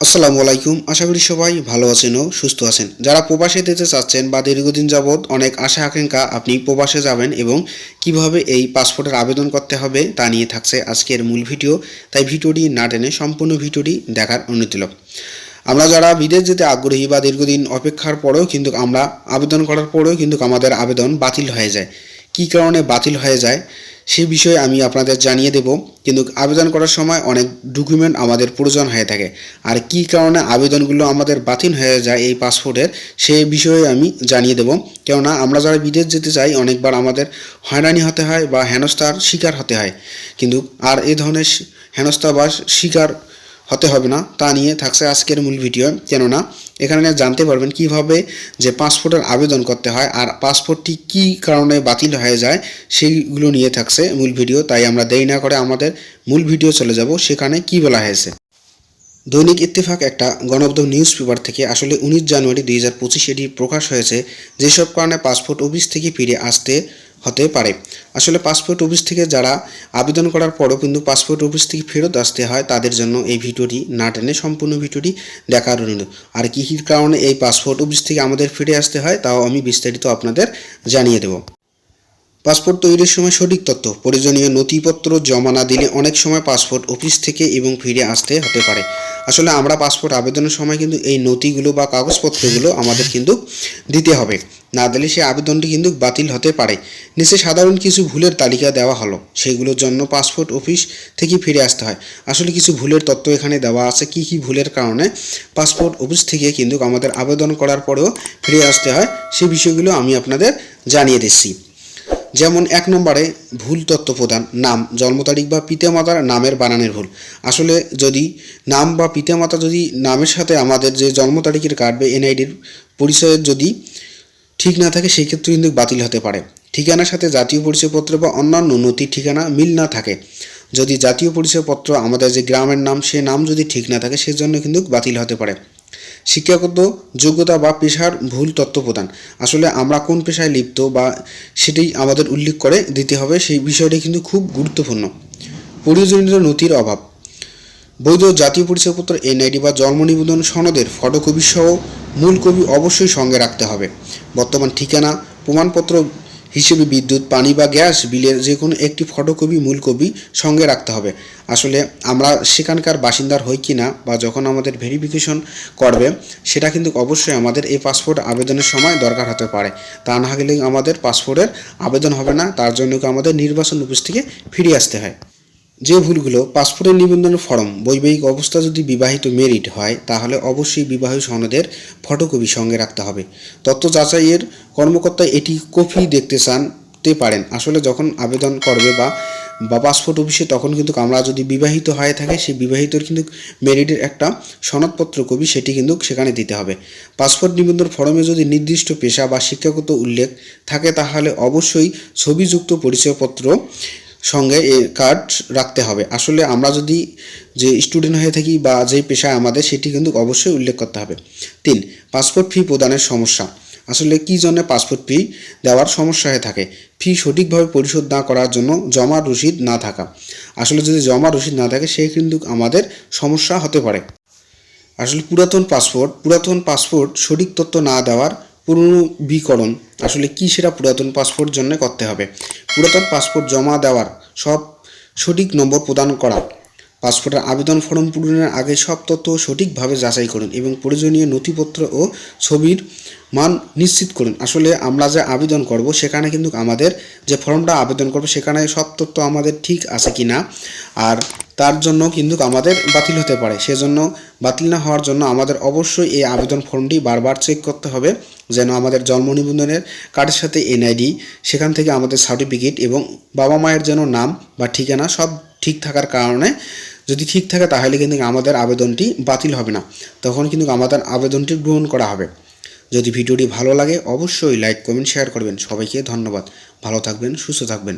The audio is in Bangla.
আসসালামু আলাইকুম। আশা করি সবাই ভালো আছেন ও সুস্থ আছেন। যারা প্রবাসে যেতে চাচ্ছেন বা দীর্ঘদিন যাবৎ অনেক আশা আকাঙ্ক্ষা আপনি প্রবাসে যাবেন এবং কীভাবে এই পাসপোর্টের আবেদন করতে হবে তা নিয়ে থাকছে আজকের মূল ভিডিও, তাই ভিডিওটি না টেনে সম্পূর্ণ ভিডিওটি দেখার অনুমতি দিল আমরা যারা বিদেশ যেতে আগ্রহী বা দীর্ঘদিন অপেক্ষার পরেও কিন্তু আমরা আবেদন করার পরেও কিন্তু আমাদের আবেদন বাতিল হয়ে যায়। কী কারণে বাতিল হয়ে যায়? সে বিষয়ে আমি আপনাদের জানিয়ে দেব, কিন্তু আবেদন করার সময় অনেক ডকুমেন্ট আমাদের প্রয়োজন হয়ে থাকে। আর কী কারণে আবেদনগুলো আমাদের বাতিল হয়ে যায় এই পাসপোর্টের, সে বিষয়ে আমি জানিয়ে দেব। কেননা আমরা যারা বিদেশ যেতে চাই, অনেকবার আমাদের হয়রানি হতে হয় বা হেনস্থার শিকার হতে হয়। কিন্তু আর এ ধরনের হেনস্থা বা শিকার হতে হবে না, তা নিয়ে থাকছে আজকের মূল ভিডিও। কেননা এখানে জানতে পারবেন কীভাবে যে পাসপোর্টের আবেদন করতে হয় আর পাসপোর্টটি কী কারণে বাতিল হয়ে যায় সেইগুলো নিয়ে থাকছে মূল ভিডিও, তাই আমরা দেরি না করে আমাদের মূল ভিডিও চলে যাব। সেখানে কি বলা হয়েছে? দৈনিক ইত্তেফাক একটা গণমাধ্যম নিউজ পেপার থেকে আসলে উনিশ জানুয়ারি দুই হাজার পঁচিশ এটি প্রকাশ হয়েছে। যেসব কারণে পাসপোর্ট অফিস থেকে ফিরে আসতে হতে পারে। আসলে পাসপোর্ট অফিস থেকে যারা আবেদন করার পরও কিন্তু পাসপোর্ট অফিস থেকে ফেরত আসতে হয়, তাদের জন্য এই ভিডিওটি না টেনে সম্পূর্ণ ভিডিওটি দেখার অনুরোধ। আর কী কী কারণে এই পাসপোর্ট অফিস থেকে আমাদের ফিরে আসতে হয়, তাও আমি বিস্তারিত আপনাদের জানিয়ে দেবো। পাসপোর্ট তৈরির সময় সঠিক তথ্য, প্রয়োজনীয় নথিপত্র, জমা না দিলে অনেক সময় পাসপোর্ট অফিস থেকে এবং ফিরে আসতে হতে পারে। আসলে আমরা পাসপোর্ট আবেদনের সময় কিন্তু এই নথিগুলো বা কাগজপত্রগুলো আমাদের কিন্তু দিতে হবে। না দিলে সেই আবেদনটি কিন্তু বাতিল হতে পারে। নিচে সাধারণ কিছু ভুলের তালিকা দেওয়া হলো। সেগুলোর জন্য পাসপোর্ট অফিস থেকে ফিরে আসতে হয়। আসলে কিছু ভুলের তথ্য এখানে দেওয়া আছে। কি কি ভুলের কারণে পাসপোর্ট অফিস থেকে কিন্তু আমাদের আবেদন করার পরেও ফিরে আসতে হয় সেই বিষয়গুলো আমি আপনাদের জানিয়ে দিচ্ছি। যেমন এক নম্বরে ভুল তথ্য প্রদান, নাম, জন্ম তারিখ বা পিতামাতার নামের বানানের ভুল। আসলে যদি নাম বা পিতামাতা যদি নামের সাথে আমাদের যে জন্ম তারিখের কার্ড বা এনআইডির পরিচয়ের যদি ঠিক না থাকে, সেই ক্ষেত্রে কিন্তু বাতিল হতে পারে। ঠিকানার সাথে জাতীয় পরিচয়পত্র বা অন্যান্য নথির ঠিকানা মিল না থাকে। যদি জাতীয় পরিচয়পত্র আমাদের যে গ্রামের নাম, সে নাম যদি ঠিক না থাকে, সেজন্য কিন্তু বাতিল হতে পারে। শিক্ষাগত যোগ্যতা বা পেশার ভুল তথ্য প্রদান। আসলে আমরা কোন পেশায় লিপ্ত বা সেটাই আমাদের উল্লেখ করে দিতে হবে, সেই বিষয়টি কিন্তু খুব গুরুত্বপূর্ণ। প্রয়োজনীয় নথির অভাব। বৈধ জাতীয় পরিচয়পত্র, এনআইডি বা জন্ম নিবন্ধন সনদের ফটোকপি সহ মূল কপি অবশ্যই সঙ্গে রাখতে হবে। বর্তমান ঠিকানা, প্রমাণপত্র হিসেবে বিদ্যুৎ, পানি বা গ্যাস বিলের যে কোনো একটি ফটোকপি মূল কপি সঙ্গে রাখতে হবে। আসলে আমরা সেখানকার বাসিন্দার হই কি না বা যখন আমাদের ভেরিফিকেশন করবে, সেটা কিন্তু অবশ্যই আমাদের এই পাসপোর্ট আবেদনের সময় দরকার হতে পারে। তা না গেলে আমাদের পাসপোর্টের আবেদন হবে না, তার জন্য আমাদের নির্বাচন অফিস থেকে ফিরে আসতে হয়। যে ভুলগুলো পাসপোর্টের নিবন্ধনের ফর্ম, বৈবাহিক অবস্থা যদি বিবাহিত মেরিট হয়, তাহলে অবশ্যই বিবাহ সনদের ফটোকপি সঙ্গে রাখতে হবে। তথ্য যাচাইয়ের কর্মকর্তা এটি কপি দেখতে চানতে পারেন। আসলে যখন আবেদন করবে বা বা পাসপোর্ট অফিসে, তখন কিন্তু আমরা যদি বিবাহিত হয়ে থাকে, সেই বিবাহিতর কিন্তু মেরিটের একটা সনদপত্র কপি সেটি কিন্তু সেখানে দিতে হবে। পাসপোর্ট নিবন্ধন ফর্মে যদি নির্দিষ্ট পেশা বা শিক্ষাগত উল্লেখ থাকে, তাহলে অবশ্যই ছবিযুক্ত পরিচয়পত্র সঙ্গে এই কার্ড রাখতে হবে। আসলে আমরা যদি যে স্টুডেন্ট হয়ে থাকি বা যে পেশায় আমাদের, সেটি কিন্তু অবশ্যই উল্লেখ করতে হবে। তিন পাসপোর্ট ফি প্রদানের সমস্যা। আসলে কী জন্য পাসপোর্ট ফি দেওয়ার সমস্যা হয়ে থাকে? ফি সঠিকভাবে পরিশোধ না করার জন্য জমা রসিদ না থাকা। আসলে যদি জমা রসিদ না থাকে, সে কিন্তু আমাদের সমস্যা হতে পারে। আসলে পুরাতন পাসপোর্ট পুরাতন পাসপোর্ট সঠিক তথ্য না দেওয়ার পুনরুবীকরণ আসলে কি সেটা পুরাতন পাসপোর্ট জন্য করতে হবে। পুরাতন পাসপোর্ট জমা দেওয়ার সব সঠিক নম্বর প্রদান করা। পাসপোর্টের আবেদন ফর্ম পূরণের আগে সব তথ্য সঠিকভাবে যাচাই করুন এবং প্রয়োজনীয় নথিপত্র ও ছবির মান নিশ্চিত করুন। আসলে আমরা যে আবেদন করব সেখানে কিন্তু আমাদের যে ফর্মটা আবেদন করব সেখানে সব তথ্য আমাদের ঠিক আছে কি না আর তার জন্য কিন্তু আমাদের বাতিল হতে পারে। সেজন্য বাতিল না হওয়ার জন্য আমাদের অবশ্যই এই আবেদন ফর্মটি বারবার চেক করতে হবে, যেন আমাদের জন্ম নিবন্ধনের কার্ডের সাথে এনআইডি, সেখান থেকে আমাদের সার্টিফিকেট এবং বাবা মায়ের যেন নাম বা ঠিকানা সব ঠিক থাকার কারণে যদি ঠিক থাকে তাহলে কিন্তু আমাদের আবেদনটি বাতিল হবে না। তখন কিন্তু আমাদের আবেদনটি গ্রহণ করা হবে। যদি ভিডিওটি ভালো লাগে অবশ্যই লাইক, কমেন্ট, শেয়ার করবেন। সবাইকে ধন্যবাদ। ভালো থাকবেন, সুস্থ থাকবেন।